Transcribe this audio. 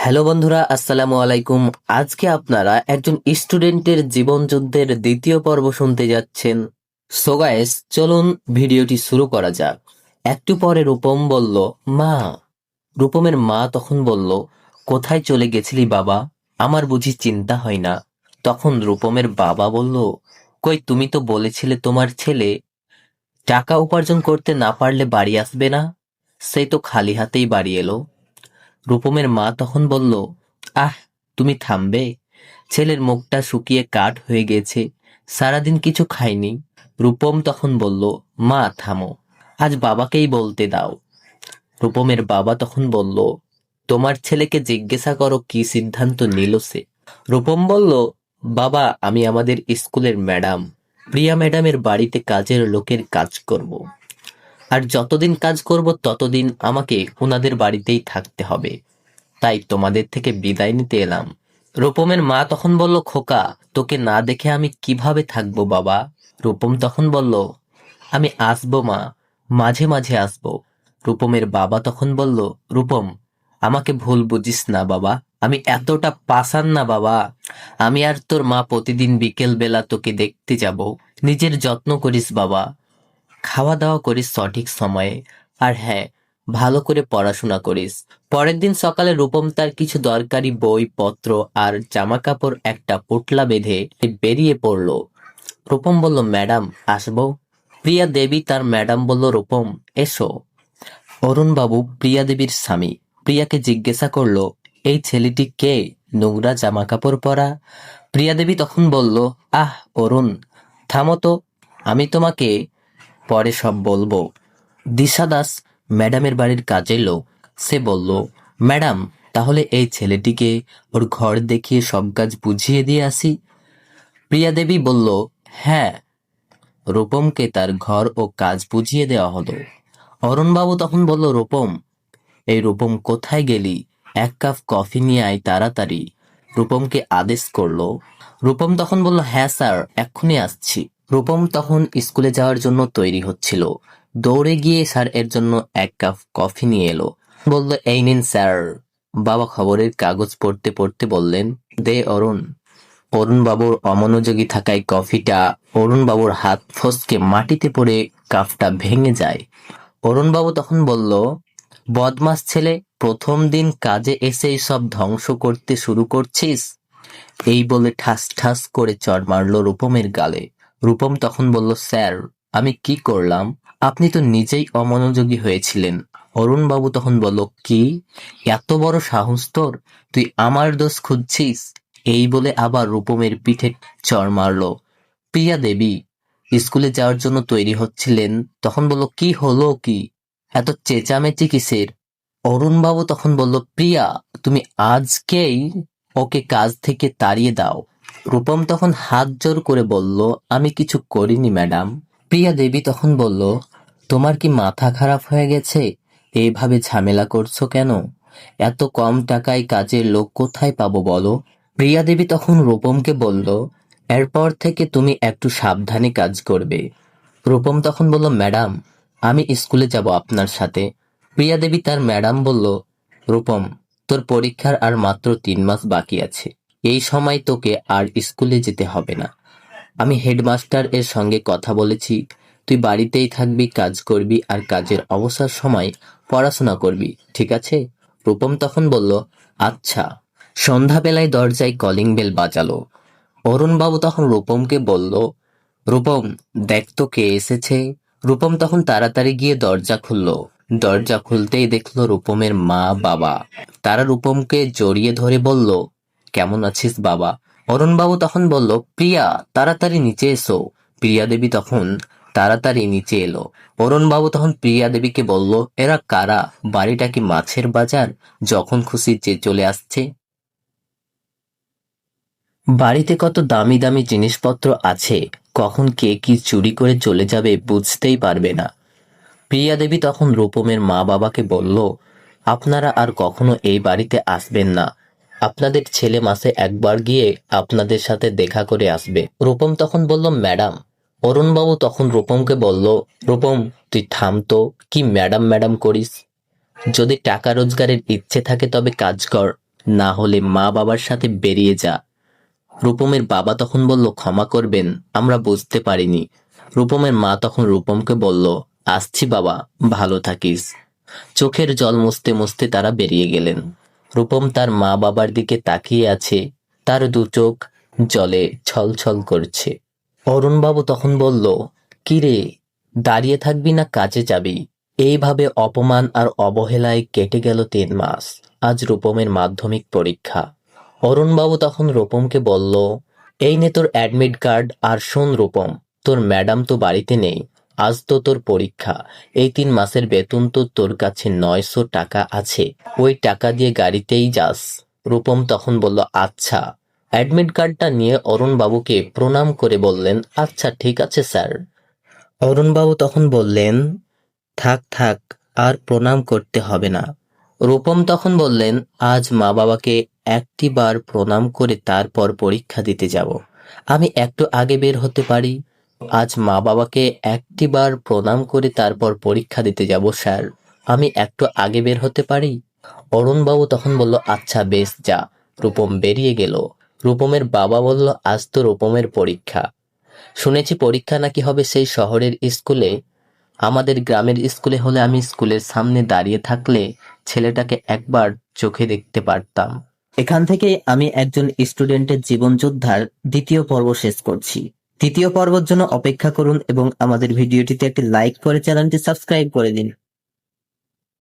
Hello বন্ধুরা, আসসালামু আলাইকুম। আজকে আপনারা একজন স্টুডেন্টের জীবন যুদ্ধের দ্বিতীয় পর্ব শুনতে যাচ্ছেন। সো গাইস চলুন ভিডিওটি শুরু করা যাক। একটু পরে রূপম বলল, মা। রূপমের মা তখন বলল, কোথায় চলে গেছিলি বাবা? আমার বুঝি চিন্তা হয় না। তখন রূপমের বাবা বলল, কই, তুমি তো বলেছিলে তোমার ছেলে। টাকা উপার্জন করতে না পারলে বাড়ি আসবে না? সে তো খালি হাতেই বাড়ি এলো। রূপমের মা তখন বলল, আহ, তুমি থামবে। ছেলের মুখটা শুকিয়ে কাঠ হয়ে গেছে, সারাদিন কিছু খায়নি রূপম তখন বলল, মা, থামো, আজ বাবাকেই বলতে দাও। রূপমের বাবা তখন বলল, তোমার ছেলেকে জিজ্ঞাসা করো কি সিদ্ধান্ত নিল সে? রূপম বলল, বাবা, আমি আমাদের স্কুলের ম্যাডাম। প্রিয়া ম্যাডামের বাড়িতে কাজের লোকের কাজ করব। আর যতদিন কাজ করব, ততদিন আমাকে ওনাদের বাড়িতেই থাকতে হবে। তাই তোমাদের থেকে বিদায় নিতে এলাম। রূপমের মা তখন বলল, খোকা, তোকে না দেখে আমি কীভাবে থাকব বাবা? রূপম তখন বলল, আমি আসব মা, মাঝে মাঝে আসব। রূপমের বাবা তখন বলল, রূপম, আমাকে ভুল বুঝিস না বাবা, আমি এতটা পাসান না বাবা। আমি আর তোর মা প্রতিদিন বিকেল বেলা তোকে দেখতে যাব। নিজের যত্ন করিস বাবা। খাওয়া দাওয়া করিস সঠিক সময়ে। আর হ্যাঁ ভালো করে পড়াশোনা করিস। পরের দিন সকালে রূপম তার কিছু দরকারি বই, পত্র আর জামা কাপড় একটা পোটলা বেঁধে বেরিয়ে পড়ল। রূপম বলল, ম্যাডাম, আসব? প্রিয়া দেবী তার ম্যাডাম বলল, রূপম, এসো। অরুণ বাবু প্রিয়া দেবীর স্বামী। প্রিয়াকে জিজ্ঞাসা করল, এই ছেলেটি কে? নোংরা জামা কাপড় পরা? প্রিয়া দেবী তখন বলল, আহ, অরুণ, থামো তো, আমি তোমাকে পরে সব বলব। দিশা দাস ম্যাডামের বাড়ির কাজের লোক। সে বলল, ম্যাডাম, তাহলে এই ছেলেটিকে ওর ঘর দেখিয়ে সব কাজ বুঝিয়ে দিয়ে আসি? প্রিয়া দেবী বলল হ্যাঁ। রূপমকে তার ঘর ও কাজ বুঝিয়ে দেওয়া হলো। অরুণবাবু তখন বলল, রূপম, এই রূপম কোথায় গেলি? এক কাপ কফি নিয়ে আয় তাড়াতাড়ি। রূপমকে আদেশ করল। রূপম তখন বলল হ্যাঁ স্যার, এক্ষুনি আসছি। রূপম তখন স্কুলে যাওয়ার জন্য তৈরি হচ্ছিল। দৌড়ে গিয়ে স্যার এর জন্য এক কাপ কফি নিয়ে এলো। বলল, এই নিন স্যার। বাবা খবরের কাগজ পড়তে পড়তে বললেন, দে অরুণ। অরুণ বাবুর অমনোযোগী থাকায় কফিটা অরুণ বাবুর হাত ফসকে মাটিতে পড়ে কাপটা ভেঙে যায়। অরুণ বাবু তখন বলল, বদমাস ছেলে, প্রথম দিন কাজে এসেই সব ধ্বংস করতে শুরু করছিস? এই বলে ঠাস ঠাস করে চড় মারল রূপমের গালে। রূপম তখন বলল, স্যার, আমি কি করলাম? আপনি তো নিজেই অমনোযোগী হয়েছিলেন। অরুণ বাবু তখন বলল, কি? এত বড় সাহস তোর? তুই আমার দোষ খুঁজছিস? এই বলে আবার রূপমের পিঠে চড় মারল। প্রিয়া দেবী, স্কুলে যাওয়ার জন্য তৈরি হচ্ছিলেন। তখন বলল, কি হলো কি? এত চেঁচামেচি কিসের? অরুণবাবু তখন বলল, প্রিয়া, তুমি আজকেই ওকে কাজ থেকে তাড়িয়ে দাও। রূপম তখন হাত জোর করে বলল, আমি কিছু করিনি, ম্যাডাম। প্রিয়া দেবী তখন বলল, তোমার কি মাথা খারাপ হয়ে গেছে? এইভাবে ঝামেলা করছ কেন? এত কম টাকায় কাজের লোক কোথায় পাবো বলো? প্রিয়া দেবী তখন রূপমকে বলল, এরপর থেকে তুমি একটু সাবধানে কাজ করবে। রূপম তখন বলল, ম্যাডাম, আমি স্কুলে যাব আপনার সাথে। প্রিয়া দেবী তার ম্যাডাম বলল, রূপম, তোর পরীক্ষার আর মাত্র তিন মাস বাকি আছে। এই সময় তোকে আর স্কুলে যেতে হবে না। আমি হেডমাস্টার এর সঙ্গে কথা বলেছি, তুই বাড়িতেই থাকবি, কাজ করবি আর কাজের অবসর সময় পড়াশোনা করবি, ঠিক আছে? রূপম তখন বলল আচ্ছা। সন্ধ্যাবেলায় দরজায় কলিং বেল বাজালো। অরুণবাবু তখন রূপমকে বলল, রূপম, দেখ তো কে এসেছে। রূপম তখন তাড়াতাড়ি গিয়ে দরজা খুলল। দরজা খুলতেই দেখল রূপমের মা বাবা। তারা রূপমকে জড়িয়ে ধরে বলল কেমন আছিস বাবা? অরুণবাবু তখন বলল, প্রিয়া, তাড়াতাড়ি নিচে এসো। প্রিয়া দেবী তখন তাড়াতাড়ি নিচে এলো। অরুণবাবু তখন প্রিয়া দেবীকে বলল, এরা কারা? বাড়িটা কি মাছের বাজার? যখন খুশি যে চলে আসছে। বাড়িতে কত দামি দামি জিনিসপত্র আছে, কখন কে কি চুরি করে চলে যাবে বুঝতেই পারবে না। প্রিয়া দেবী তখন রূপমের মা বাবাকে বলল, আপনারা আর কখনো এই বাড়িতে আসবেন না। আপনাদের ছেলে মাসে একবার গিয়ে আপনাদের সাথে দেখা করে আসবে। রূপম তখন বলল, ম্যাডাম। অরুণবাবু তখন রূপমকে বলল, রূপম, তুই থামতো কি ম্যাডাম ম্যাডাম করিস? যদি টাকা রোজগারের ইচ্ছে থাকে তবে কাজ কর। না হলে মা বাবার সাথে বেরিয়ে যা। রূপমের বাবা তখন বলল, ক্ষমা করবেন, আমরা বুঝতে পারিনি। রূপমের মা তখন রূপমকে বলল, আসছি বাবা, ভালো থাকিস। চোখের জল মুছতে মুছতে তারা বেরিয়ে গেলেন। রূপম তার মা বাবার দিকে তাকিয়ে আছে। তার দু চোখ জলে ছলছল করছে। অরুণবাবু তখন বলল কিরে দাঁড়িয়ে থাকবি না কাজে যাবি? এইভাবে অপমান আর অবহেলায় কেটে গেল তিন মাস। আজ রূপমের মাধ্যমিক পরীক্ষা। অরুণবাবু তখন রূপমকে বলল, এই নে তোর অ্যাডমিট কার্ড আর শোন রূপম, তোর ম্যাডাম তো বাড়িতে নেই। আজ তো তোর পরীক্ষা। এই তিন মাসের বেতন তো তোর কাছে নয়শো টাকা আছে। ওই টাকা দিয়ে গাড়িতেই যাস। রূপম তখন বলল আচ্ছা। অ্যাডমিট কার্ডটা নিয়ে অরুণবাবুকে প্রণাম করে বললেন আচ্ছা ঠিক আছে, স্যার। অরুণবাবু তখন বললেন, থাক থাক, আর প্রণাম করতে হবে না। রূপম তখন বললেন, আজ মা বাবাকে একটি বার প্রণাম করে তারপর পরীক্ষা দিতে যাব। আমি একটু আগে বের হতে পারি? আজ মা বাবাকে একটি বার প্রণাম করে তারপর পরীক্ষা দিতে যাব, স্যার। আমি একটু আগে বের হতে পারি? অরুণবাবু তখন বলল আচ্ছা বেশ, যা। রূপম বেরিয়ে গেল। রূপমের বাবা বলল, আজ তো রূপমের পরীক্ষা। শুনেছি পরীক্ষা নাকি হবে সেই শহরের স্কুলে। আমাদের গ্রামের স্কুলে হলে আমি স্কুলের সামনে দাঁড়িয়ে থাকলে ছেলেটাকে একবার চোখে দেখতে পারতাম। এখান থেকে আমি একজন স্টুডেন্টের জীবন যোদ্ধার দ্বিতীয় পর্ব শেষ করছি। তৃতীয় পর্বর জন্য অপেক্ষা করুন এবং আমাদের ভিডিওটিতে একটি লাইক করে চ্যানেলটি সাবস্ক্রাইব করে দিন।